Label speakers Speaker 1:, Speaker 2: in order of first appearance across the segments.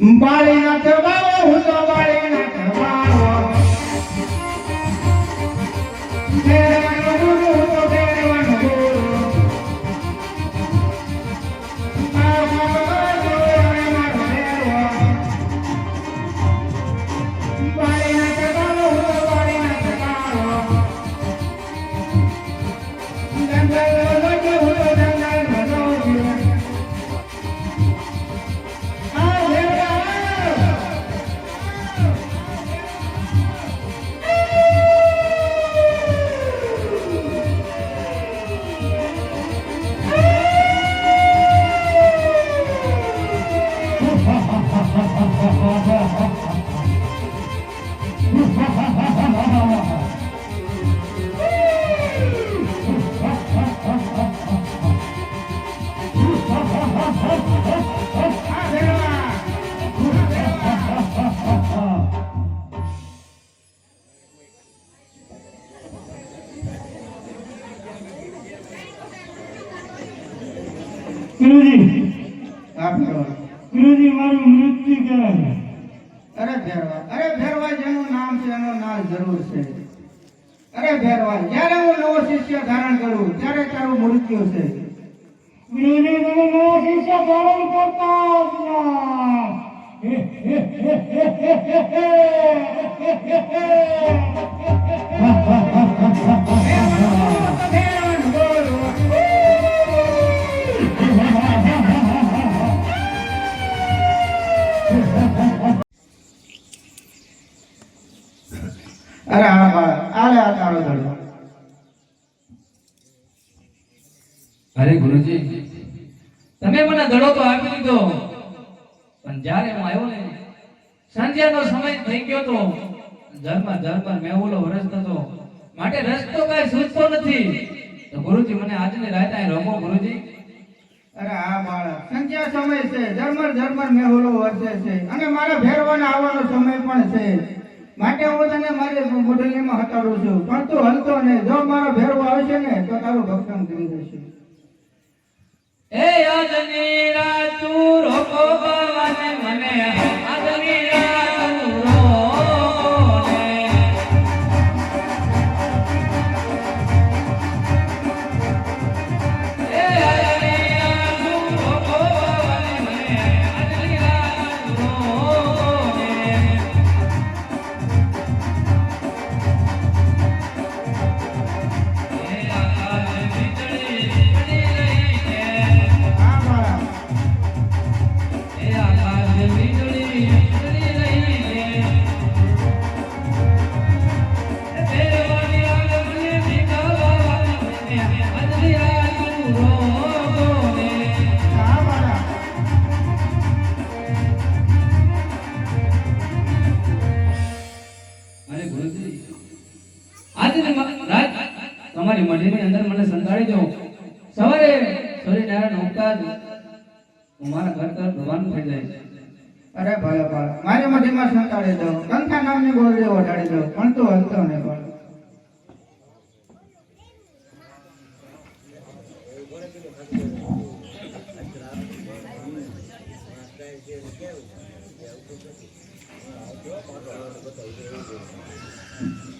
Speaker 1: બાળીનાથ બાવો હું તો બાળીનાથ બાવો ભેરવાનો ગુરુ
Speaker 2: ગુરુજી
Speaker 1: આ ભેરવા
Speaker 2: ગુરુજી મારું મૃત્યુ કરાવે
Speaker 1: અરે ભેરવા અરે ભેરવા જેનું નામ છે એનો નામ જરૂર છે. અરે ભેરવા જ્યારે હું નવો શિષ્ય ધારણ કરું ત્યારે તારું મૃત્યુ છે.
Speaker 2: ગુરુજી તમે નવો શિષ્ય ધારણ કરતા
Speaker 3: ગુરુજી. તમે મને દડો તો આપી દીધો. પણ જ્યારે હું આવ્યો ને સંધ્યાનો સમય થઈ ગયો તો ઝરમર ઝરમર મેં ઓલો વરસતો હતો. માટે રસ્તો કઈ સૂચતો નથી. તો ગુરુજી, મને આજની રાત અહીં રમો, ગુરુજી.
Speaker 1: અરે આ બાળક. સંધ્યા સમય છે. ઝરમર ઝરમર મેહુલો વરસે છે. અને મારા ભેરવાને આવવાનો સમય પણ છે. માટે હું તને મારી મોઢલીમાં હટાડું છું. પણ તું હલતો નહીં જો મારો ભેરવો આવશે ને, તો તારું ભક્ષણ કરી દેશે
Speaker 3: ಜನೀರ આજની મ- રાત તમારી અંદર મને સંતાડી દો. સવારે સૂર્યનારાયણ ઉગતા જ હું મારા ઘર તરફ ભગવાન થઈ જાય.
Speaker 1: અરે ભલે ભલે. મારી મઢીમાં સંતાડી દો. કંથા નામની ગોળીઓ ઓઢાડી દો. પણ તો હલતો નહીં Thank ચાલ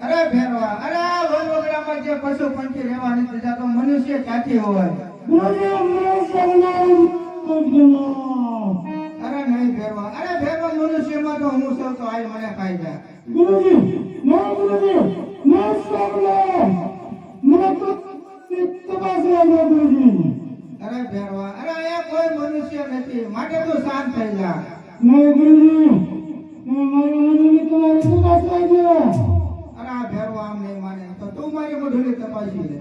Speaker 1: અરે ભેરવા અરે વનવગડામાં જે પશુ પંખી રહેવાની મનુષ્ય ક્યાંથી હોય?
Speaker 2: મનુષ્ય
Speaker 1: સૌ તો આય મને ખાઈ જાય
Speaker 2: ગુરુજી ના ગુરુજી કે નામ મને તો તપાસ લાગ્યો ગુરુજી.
Speaker 1: અરે ભેરવા અરે અહીંયા કોઈ મનુષ્ય નથી. માટે તું શાંત થઈ જા.
Speaker 2: નહીં ગુરુજી મેં મારી મનની તમારી તપાસ લાગ્યો.
Speaker 1: અરે આ ભેરવા આમ નહીં માને. તો તું મારી મોઢુની તપાસી લે.